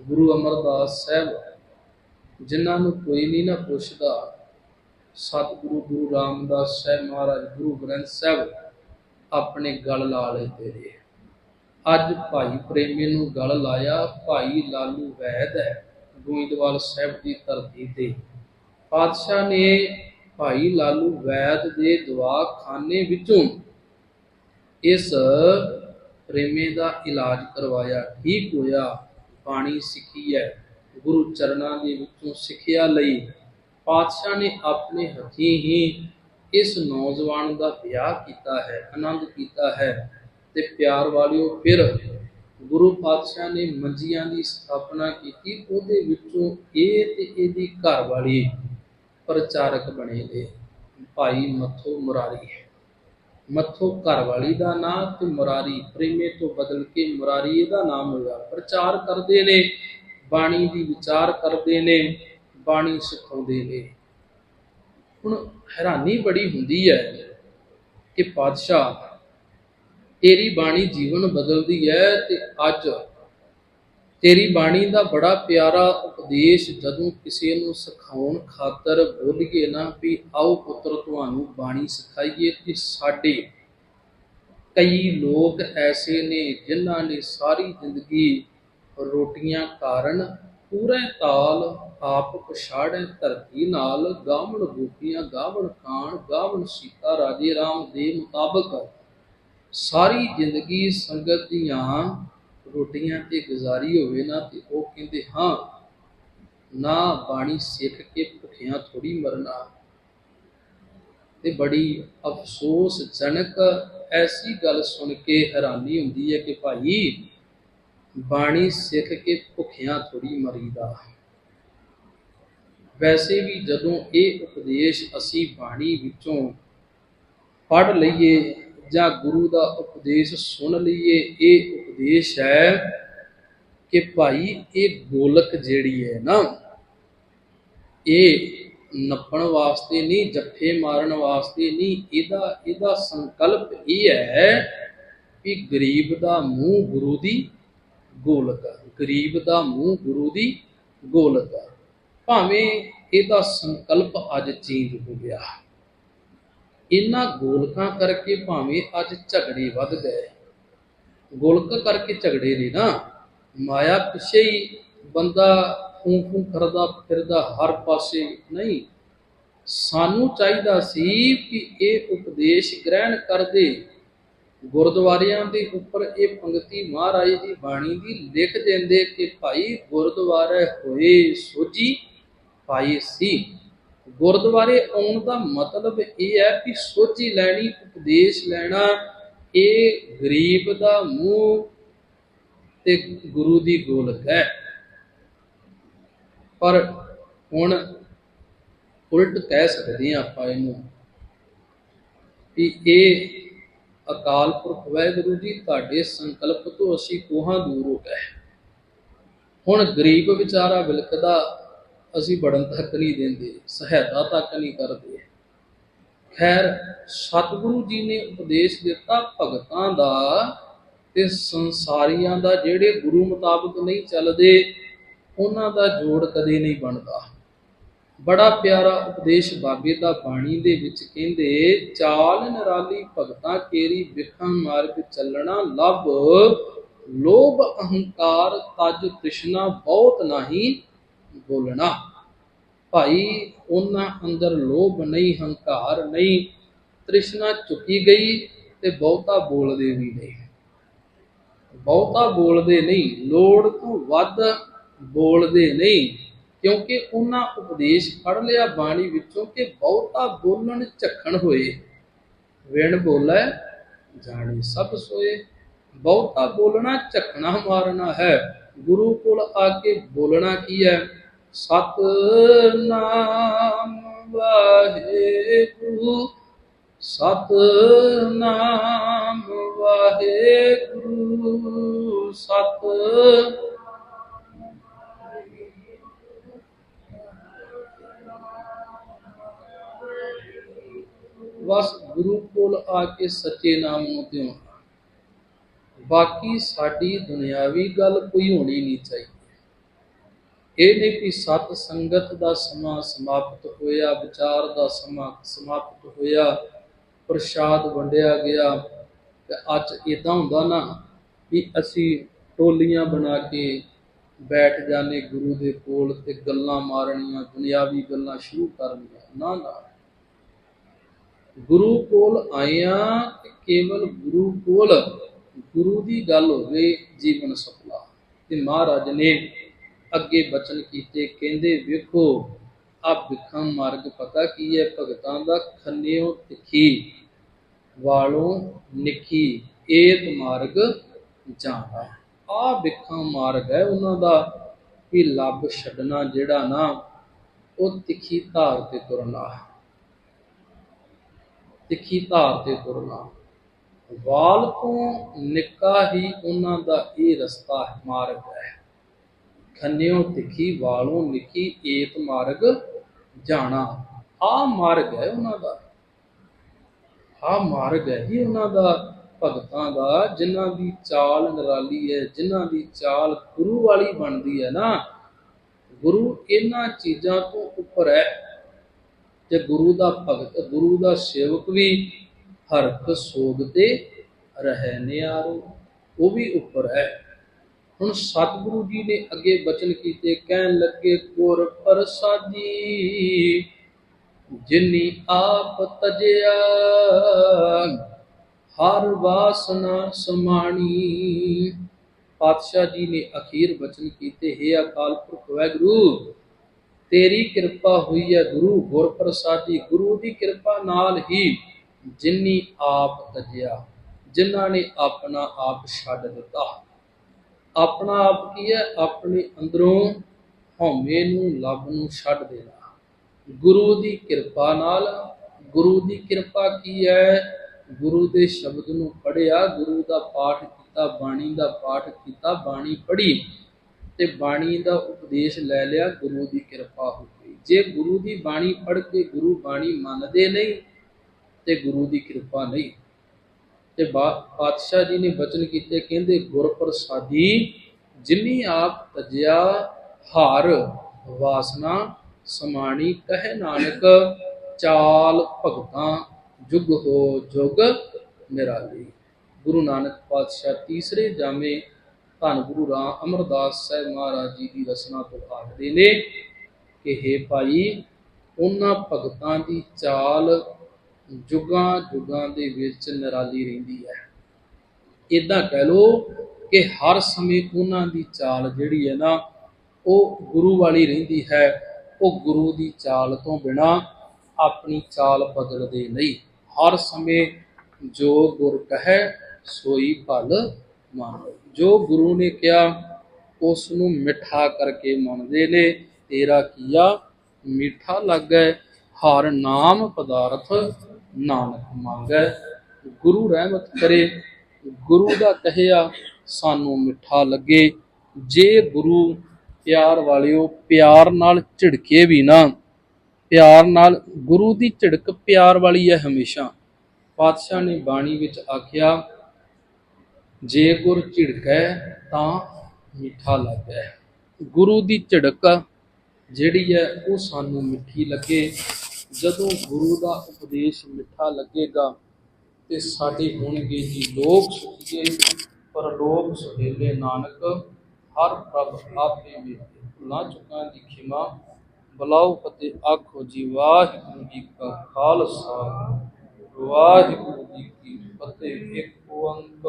ਗੁਰੂ ਅਮਰਦਾਸ ਸਾਹਿਬ, ਜਿਨ੍ਹਾਂ ਨੂੰ ਕੋਈ ਨਹੀਂ ਨਾ ਪੁੱਛਦਾ, ਸਤਿਗੁਰੂ ਗੁਰੂ ਰਾਮਦਾਸ ਸਾਹਿਬ ਮਹਾਰਾਜ, ਗੁਰੂ ਗ੍ਰੰਥ ਸਾਹਿਬ ਆਪਣੇ ਗਲ ਲਾ ਲਏ ਨੇ। ਅੱਜ ਭਾਈ ਪ੍ਰੇਮੀ ਨੂੰ ਗਲ ਲਾਇਆ, ਭਾਈ ਲਾਲੂ ਵੈਦ ਹੈ, ਗੋਇੰਦਵਾਲ ਸਾਹਿਬ ਦੀ ਧਰਤੀ ਤੇ। ਪਾਤਸ਼ਾਹ ਨੇ ਭਾਈ ਲਾਲੂ ਵੈਦ ਦੇ ਦਵਾਖਾਨੇ ਵਿੱਚੋਂ ਇਸ ਪ੍ਰੇਮੇ ਦਾ ਇਲਾਜ ਕਰਵਾਇਆ। ਠੀਕ ਹੋਇਆ। ਬਾਣੀ ਸਿੱਖੀ ਹੈ। ਗੁਰੂ ਚਰਨਾਂ ਦੇ ਵਿੱਚੋਂ ਸਿੱਖਿਆ ਲਈ ਪਾਤਸ਼ਾਹ ਨੇ ਆਪਣੇ ਹੱਥੀਂ ਹੀ ਇਸ ਨੌਜਵਾਨ ਦਾ ਵਿਆਹ ਕੀਤਾ ਹੈ, ਆਨੰਦ ਕੀਤਾ ਹੈ ਤੇ ਪਿਆਰ ਵਾਲਿਓ, ਫਿਰ ਗੁਰੂ ਪਾਤਸ਼ਾਹ ਨੇ ਮੰਜੀਆਂ ਦੀ ਸਥਾਪਨਾ ਕੀਤੀ। ਉਹਦੇ ਵਿੱਚੋਂ ਇਹ ਤੇ ਇਹਦੀ ਘਰ ਵਾਲੀ ਪ੍ਰਚਾਰਕ ਬਣੇ ਨੇ। ਭਾਈ ਮੱਥੋ ਮੁਰਾਰੀ ਮੱਥੋ ਘਰ ਵਾਲੀ ਦਾ ਨਾਂ ਤੇ ਮੁਰਾਰੀ ਪ੍ਰੇਮੇ ਤੋਂ ਬਦਲ ਕੇ ਮੁਰਾਰੀ ਇਹਦਾ ਨਾਮ ਹੋਇਆ। ਪ੍ਰਚਾਰ ਕਰਦੇ ਨੇ, ਬਾਣੀ ਦੀ ਵਿਚਾਰ ਕਰਦੇ ਨੇ, ਬਾਣੀ ਸਿਖਾਉਂਦੇ ਨੇ। ਹੁਣ ਹੈਰਾਨੀ ਬੜੀ ਹੁੰਦੀ ਹੈ ਕਿ ਪਾਤਸ਼ਾਹ ਤੇਰੀ ਬਾਣੀ ਜੀਵਨ ਬਦਲਦੀ ਹੈ ਤੇ ਅੱਜ ਤੇਰੀ ਬਾਣੀ ਦਾ ਬੜਾ ਪਿਆਰਾ ਉਪਦੇਸ਼ ਜਦੋਂ ਕਿਸੇ ਨੂੰ ਸਿਖਾਉਣ ਖਾਤਰ ਬੋਲੀਏ ਨਾ ਵੀ ਆਓ ਪੁੱਤਰ, ਤੁਹਾਨੂੰ ਬਾਣੀ ਸਿਖਾਈਏ ਤੇ ਸਾਡੇ ਕਈ ਲੋਕ ਐਸੇ ਨੇ ਜਿਨ੍ਹਾਂ ਨੇ ਸਾਰੀ ਜ਼ਿੰਦਗੀ ਰੋਟੀਆਂ ਕਾਰਨ ਪੂਰੇ ਤਾਲ ਆਪ ਪਛਾੜੈ ਧਰਤੀ ਨਾਲ, ਗਾਵਣ ਗੋਪੀਆਂ ਗਾਵਣ ਕਾਣ ਗਾਵਣ ਸੀਤਾ ਰਾਜੇ ਰਾਮ ਦੇ ਮੁਤਾਬਕ ਸਾਰੀ ਜ਼ਿੰਦਗੀ ਸੰਗਤ ਦੀਆਂ ਰੋਟੀਆਂ ਤੇ ਗੁਜ਼ਾਰੀ ਹੋਵੇ ਨਾ ਤੇ ਉਹ ਕਹਿੰਦੇ, ਹਾਂ, ਨਾ ਬਾਣੀ ਸਿੱਖ ਕੇ ਭੁੱਖਿਆਂ ਥੋੜੀ ਮਰਨਾ। ਤੇ ਬੜੀ ਅਫਸੋਸਜਨਕ ਐਸੀ ਗੱਲ ਸੁਣ ਕੇ ਹੈਰਾਨੀ ਹੁੰਦੀ ਹੈ ਕਿ ਭਾਈ, ਬਾਣੀ ਸਿੱਖ ਕੇ ਭੁੱਖਿਆਂ ਥੋੜੀ ਮਰੀਦਾ। ਵੈਸੇ ਵੀ ਜਦੋਂ ਇਹ ਉਪਦੇਸ਼ ਅਸੀਂ ਬਾਣੀ ਵਿੱਚੋਂ ਪੜ੍ਹ ਲਈਏ ਜਾਂ ਗੁਰੂ ਦਾ ਉਪਦੇਸ਼ ਸੁਣ ਲਈਏ, ਇਹ ਉਪਦੇਸ਼ ਹੈ ਕਿ ਭਾਈ ਇਹ ਗੋਲਕ ਜਿਹੜੀ ਹੈ ਨਾ, ਇਹ ਨੱਪਣ ਵਾਸਤੇ ਨਹੀਂ, ਜੱਫੇ ਮਾਰਨ ਵਾਸਤੇ ਨਹੀਂ, ਇਹਦਾ ਇਹਦਾ ਸੰਕਲਪ ਇਹ ਹੈ ਕਿ ਗਰੀਬ ਦਾ ਮੂੰਹ ਗੁਰੂ ਦੀ ਗੋਲਕ ਗਰੀਬ ਦਾ ਮੂੰਹ ਗੁਰੂ ਦੀ ਗੋਲਕ ਭਾਵੇਂ ਇਹਦਾ ਸੰਕਲਪ ਅੱਜ ਚੇਂਜ ਹੋ ਗਿਆ। ਹੈ ਇਹਨਾਂ ਗੋਲਕਾਂ ਕਰਕੇ ਭਾਵੇਂ ਅੱਜ ਝਗੜੇ ਵੱਧ ਗਏ। ਗੋਲਕ ਕਰਕੇ ਝਗੜੇ ਨੇ ਨਾ। ਮਾਇਆ ਪਿੱਛੇ ਹੀ ਬੰਦਾ ਫੂੰ ਫੂੰ ਕਰਦਾ ਫਿਰਦਾ ਹਰ ਪਾਸੇ ਨਹੀਂ। ਸਾਨੂੰ ਚਾਹੀਦਾ ਸੀ ਕਿ ਇਹ ਉਪਦੇਸ਼ ਗ੍ਰਹਿਣ ਕਰਦੇ ਗੁਰਦੁਆਰਿਆਂ ਦੇ ਉੱਪਰ ਇਹ ਪੰਕਤੀ ਮਹਾਰਾਜ ਦੀ ਬਾਣੀ ਦੀ ਲਿਖ ਦਿੰਦੇ ਕਿ ਭਾਈ ਗੁਰਦੁਆਰੇ ਹੋਏ ਸੋਜੀ ਪਾਈ ਸੀ। ਗੁਰਦੁਆਰੇ ਆਉਣ ਦਾ ਮਤਲਬ ਇਹ ਹੈ ਕਿ ਸੋਚੀ ਲੈਣੀ, ਉਪਦੇਸ਼ ਲੈਣਾ, ਇਹ ਗਰੀਬ ਦਾ ਮੂੰਹ ਤੇ ਗੁਰੂ ਦੀ ਗੋਲਕ ਹੈ। ਪਰ ਹੁਣ ਉਲਟ ਕਹਿ ਸਕਦੇ ਹਾਂ ਆਪਾਂ ਇਹਨੂੰ ਕਿ ਇਹ ਅਕਾਲ ਪੁਰਖ ਵਾਹਿਗੁਰੂ ਜੀ, ਤੁਹਾਡੇ ਸੰਕਲਪ ਤੋਂ ਅਸੀਂ ਕੋਹਾਂ ਦੂਰ ਹੋ ਗਏ। ਹੁਣ ਗਰੀਬ ਵਿਚਾਰਾ ਵਿਲਕਦਾ ਅਸੀਂ ਬੜਨ ਤੱਕ ਨਹੀਂ ਦਿੰਦੇ, ਸਹਾਇਤਾ ਤੱਕ ਨਹੀਂ ਕਰਦੇ। ਖੈਰ, ਸਤਿਗੁਰੂ ਜੀ ਨੇ ਉਪਦੇਸ਼ ਦਿੱਤਾ ਭਗਤਾਂ ਦਾ ਤੇ ਸੰਸਾਰੀਆਂ ਦਾ ਜਿਹੜੇ ਗੁਰੂ ਮੁਤਾਬਕ ਨਹੀਂ ਚੱਲਦੇ, ਉਹਨਾਂ ਦਾ ਜੋੜ ਕਦੇ ਨਹੀਂ ਬਣਦਾ। ਬੜਾ ਪਿਆਰਾ ਉਪਦੇਸ਼ ਬਾਬੇ ਦਾ ਬਾਣੀ ਦੇ ਵਿੱਚ ਕਹਿੰਦੇ, ਚਾਲ ਨਿਰਾਲੀ ਭਗਤਾਂ ਕੇਰੀ ਵਿਖਾਂ ਮਾਰਗ ਚੱਲਣਾ ਲਭ ਲੋਭ ਅਹੰਕਾਰ ਤਜ ਤ੍ਰਿਸ਼ਨਾ ਬਹੁਤ ਨਹੀਂ ਬੋਲਣਾ। ਭਾਈ, ਉਹਨਾਂ ਅੰਦਰ ਲੋਭ ਨਹੀਂ, ਹੰਕਾਰ ਨਹੀਂ। ਤ੍ਰਿਸ਼ਨਾ ਚੁੱਕੀ ਗਈ ਤੇ ਬਹੁਤਾ ਬੋਲਦੇ ਵੀ ਨਹੀਂ। ਬਹੁਤਾ ਬੋਲਦੇ ਨਹੀਂ, ਲੋੜ ਤੋਂ ਵੱਧ ਬੋਲਦੇ ਨਹੀਂ, ਕਿਉਂਕਿ ਉਹਨਾਂ ਉਪਦੇਸ਼ ਪੜ ਲਿਆ ਬਾਣੀ ਵਿੱਚੋਂ ਕਿ ਬਹੁਤਾ ਬੋਲਣ ਝੱਖਣ ਹੋਏ। ਵਿਣ ਬੋਲੇ, ਜਾਣੇ ਸਭ ਸੋਏ। ਬਹੁਤਾ ਬੋਲਣਾ, ਝੱਖਣਾ ਮਾਰਨਾ ਹੈ। ਗੁਰੂ ਕੋਲ ਆ ਕੇ ਬੋਲਣਾ ਕੀ ਹੈ? ਸਤਨਾਮ ਵਾਹਿਗੁਰੂ ਸਤਨਾਮ ਵਾਹਿਗੁਰੂ, ਸਤ ਬਸ ਗੁਰੂ ਕੋਲ ਆ ਕੇ ਸੱਚੇ ਨਾਮ ਨੂੰ ਦਿਓ। ਬਾਕੀ ਸਾਡੀ ਦੁਨਿਆਵੀ ਗੱਲ ਕੋਈ ਹੋਣੀ ਨਹੀਂ ਚਾਹੀਦੀ। ਇਹ ਨਹੀਂ ਕਿ ਸਤ ਸੰਗਤ ਦਾ ਸਮਾਂ ਸਮਾਪਤ ਹੋਇਆ, ਵਿਚਾਰ ਦਾ ਸਮਾਂ ਸਮਾਪਤ ਹੋਇਆ, ਪ੍ਰਸ਼ਾਦ ਵੰਡਿਆ ਗਿਆ ਤੇ ਅੱਜ ਇਦਾਂ ਹੁੰਦਾ ਨਾ ਕਿ ਅਸੀਂ ਟੋਲੀਆਂ ਬਣਾ ਕੇ ਬੈਠ ਜਾਣੇ ਗੁਰੂ ਦੇ ਕੋਲ ਤੇ ਗੱਲਾਂ ਮਾਰਨੀਆਂ, ਦੁਨਿਆਵੀ ਗੱਲਾਂ ਸ਼ੁਰੂ ਕਰਨੀਆਂ ਨਾ ਨਾ। ਗੁਰੂ ਕੋਲ ਆਇਆ ਤੇ ਕੇਵਲ ਗੁਰੂ ਕੋਲ ਗੁਰੂ ਦੀ ਗੱਲ ਹੋਵੇ ਜੀਵਨ ਸਫਲਾ ਤੇ ਮਹਾਰਾਜ ਨੇ ਅੱਗੇ ਬਚਨ ਕੀਤੇ, ਕਹਿੰਦੇ, ਵੇਖੋ ਆ ਵਿਖਾਂ ਮਾਰਗ ਪਤਾ ਕੀ ਹੈ? ਭਗਤਾਂ ਦਾ ਖੰਨਿਓ ਤਿੱਖੀ, ਵਾਲੋਂ ਨਿੱਖੀ ਏਤ ਮਾਰਗ ਜਾਣਾ। ਆ ਵਿਖਾਂ ਮਾਰਗ ਹੈ, ਉਹਨਾਂ ਦਾ ਵੀ ਲੱਭ ਛੱਡਣਾ ਜਿਹੜਾ ਨਾ, ਉਹ ਤਿੱਖੀ ਧਾਰ ਤੇ ਤੁਰਨਾ। ਤਿੱਖੀ ਧਾਰ ਤੇ ਤੁਰਨਾ। ਵਾਲ ਤੋਂ ਨਿੱਕਾ ਹੀ ਉਹਨਾਂ ਦਾ ਇਹ ਰਸਤਾ, ਮਾਰਗ ਹੈ। ਖੰਨਿਓ ਤਿੱਖੀ ਵਾਲੋਂ ਨਿੱਕੀ ਏਤ ਮਾਰਗ ਜਾਣਾ। ਆ ਮਾਰਗ ਹੈ ਉਹਨਾਂ ਦਾ। ਆ ਮਾਰਗ ਹੈ ਹੀ ਉਹਨਾਂ ਦਾ, ਭਗਤਾਂ ਦਾ। ਜਿਨ੍ਹਾਂ ਦੀ ਚਾਲ ਨਿਰਾਲੀ ਹੈ, ਜਿਨ੍ਹਾਂ ਦੀ ਚਾਲ ਗੁਰੂ ਵਾਲੀ ਬਣਦੀ ਹੈ ਨਾ। ਗੁਰੂ ਇਹਨਾਂ ਚੀਜ਼ਾਂ ਤੋਂ ਉੱਪਰ ਹੈ। ਤੇ ਗੁਰੂ ਦਾ ਭਗਤ, ਗੁਰੂ ਦਾ ਸੇਵਕ ਵੀ ਹਰਖ ਸੋਗ ਤੇ ਰਹਿ ਨਿਆਰੋ ਉਹ ਵੀ ਉੱਪਰ ਹੈ। ਹੁਣ ਸਤਿਗੁਰੂ ਜੀ ਨੇ ਅੱਗੇ ਬਚਨ ਕੀਤੇ, ਕਹਿਣ ਲੱਗੇ ਗੁਰ ਪ੍ਰਸਾਦੀ, ਜਿਨੀ ਆਪ ਤਜਿਆ, ਹਰ ਵਾਸਨਾ ਸਮਾਣੀ। ਪਾਤਸ਼ਾਹ ਜੀ ਨੇ ਅਖੀਰ ਬਚਨ ਕੀਤੇ, ਹੈ ਅਕਾਲ ਪੁਰਖ ਵਾਹਿਗੁਰੂ ਤੇਰੀ ਕਿਰਪਾ ਹੋਈ ਹੈ ਗੁਰੂ, ਗੁਰ ਪ੍ਰਸਾਦੀ, ਗੁਰੂ ਦੀ ਕਿਰਪਾ ਨਾਲ ਹੀ ਜਿਨੀ ਆਪ ਤਜਿਆ, ਜਿਨ੍ਹਾਂ ਨੇ ਆਪਣਾ ਆਪ ਛੱਡ ਦਿੱਤਾ। ਆਪਣਾ ਆਪ ਕੀ ਹੈ? ਆਪਣੇ ਅੰਦਰੋਂ ਹਉਮੈ ਨੂੰ ਲੱਭ ਨੂੰ ਛੱਡ ਦੇਣਾ। ਗੁਰੂ ਦੀ ਕਿਰਪਾ ਨਾਲ, ਗੁਰੂ ਦੀ ਕਿਰਪਾ ਕੀ ਹੈ? ਗੁਰੂ ਦੇ ਸ਼ਬਦ ਨੂੰ ਪੜਿਆ ਗੁਰੂ ਦਾ ਪਾਠ ਕੀਤਾ, ਬਾਣੀ ਦਾ ਪਾਠ ਕੀਤਾ, ਬਾਣੀ ਪੜ੍ਹੀ ਤੇ ਬਾਣੀ ਦਾ ਉਪਦੇਸ਼ ਲੈ ਲਿਆ, ਗੁਰੂ ਦੀ ਕਿਰਪਾ ਹੋ ਗਈ। ਜੇ ਗੁਰੂ ਦੀ ਬਾਣੀ ਪੜ੍ਹ ਕੇ ਗੁਰੂ ਬਾਣੀ ਮੰਨਦੇ ਨਹੀਂ ਤੇ ਗੁਰੂ ਦੀ ਕਿਰਪਾ ਨਹੀਂ। ਤੇ ਬਾ- ਪਾਤਸ਼ਾਹ ਜੀ ਨੇ ਬਚਨ ਕੀਤੇ, ਕਹਿੰਦੇ ਗੁਰ ਪ੍ਰਸਾਦੀ ਜਿਨੀ ਆਪ ਤਜਿਆ ਹਾਰ, ਵਾਸਨਾ ਸਮਾਣੀ ਕਹੇ ਨਾਨਕ, ਚਾਲ ਭਗਤਾਂ ਜੁਗ ਹੋ ਜੁਗ ਨਿਰਾਲੀ। ਗੁਰੂ ਨਾਨਕ ਪਾਤਸ਼ਾਹ ਤੀਸਰੇ ਜਾਮੇ ਧੰਨ ਗੁਰੂ ਰਾਮ ਅਮਰਦਾਸ ਸਾਹਿਬ ਮਹਾਰਾਜ ਜੀ ਦੀ ਰਚਨਾ ਤੋਂ ਆਖਦੇ ਨੇ ਕਿ हे ਭਾਈ, ਉਹਨਾਂ ਭਗਤਾਂ ਦੀ ਚਾਲ ਜੁਗਾਂ ਜੁਗਾਂ ਦੇ ਵਿੱਚ ਨਿਰਾਲੀ ਰਹਿੰਦੀ ਹੈ। ਇਦਾਂ ਕਹਿ ਲੋ ਕਿ ਹਰ ਸਮੇਂ ਉਹਨਾਂ ਦੀ ਚਾਲ ਜਿਹੜੀ ਹੈ ਨਾ, ਉਹ ਗੁਰੂ ਵਾਲੀ ਰਹਿੰਦੀ ਹੈ। ਉਹ ਗੁਰੂ ਦੀ ਚਾਲ ਤੋਂ ਬਿਨਾ ਆਪਣੀ ਚਾਲ ਬਦਲਦੇ ਨਹੀਂ। ਹਰ ਸਮੇਂ ਜੋ ਗੁਰ ਕਹੈ, ਸੋਈ ਭਲ ਮੰਨ। ਜੋ ਗੁਰੂ ਨੇ ਕਿਹਾ ਉਸ ਨੂੰ ਮਿੱਠਾ ਕਰਕੇ ਮੰਨਦੇ ਨੇ। ਤੇਰਾ ਕੀਆ ਮਿੱਠਾ ਲੱਗੈ, ਹਰ ਨਾਮ ਪਦਾਰਥ ਨਾਨਕ ਮੰਗੈ। ਗੁਰੂ ਰਹਿਮਤ ਕਰੇ, ਗੁਰੂ ਦਾ ਕਹਿਆ, ਸਾਨੂੰ ਮਿੱਠਾ ਲੱਗੇ। ਜੇ ਗੁਰੂ ਪਿਆਰ ਵਾਲਿਓ, ਪਿਆਰ ਨਾਲ ਝਿੜਕੇ ਵੀ ਨਾ। ਪਿਆਰ ਨਾਲ, ਗੁਰੂ ਦੀ ਝਿੜਕ ਪਿਆਰ ਵਾਲੀ ਹੈ ਹਮੇਸ਼ਾ। ਪਾਤਸ਼ਾਹ ਨੇ ਬਾਣੀ ਵਿੱਚ ਆਖਿਆ, ਜੇ ਗੁਰ ਝਿੜਕੈ ਤਾਂ ਮਿੱਠਾ ਲੱਗੈ। ਗੁਰੂ ਦੀ ਝਿੜਕ ਜਿਹੜੀ ਹੈ, ਉਹ ਸਾਨੂੰ ਮਿੱਠੀ ਲੱਗੇ। ਜਦੋਂ ਗੁਰੂ ਦਾ ਉਪਦੇਸ਼ ਮਿੱਠਾ ਲੱਗੇਗਾ ਤੇ ਸਾਡੇ ਹੋਣਗੇ ਜੀ ਲੋਕ ਸੁਖੀਏ ਪਰ ਲੋਕ ਸੁਹੇਲੇ ਨਾਨਕ, ਹਰ ਪ੍ਰਭ ਆਪੇ ਵਿੱਚ ਭੁੱਲਾਂ ਚੁੱਕਾਂ ਦੀ ਖਿਮਾ, ਬਲਾਉ ਫਤਿਹ ਆਖੋ ਜੀ, ਵਾਹਿਗੁਰੂ ਜੀ ਕਾ ਖਾਲਸਾ, ਵਾਹਿਗੁਰੂ ਜੀ ਕੀ ਫਤਿਹ। ਇੱਕ ਓੰਕਾਰ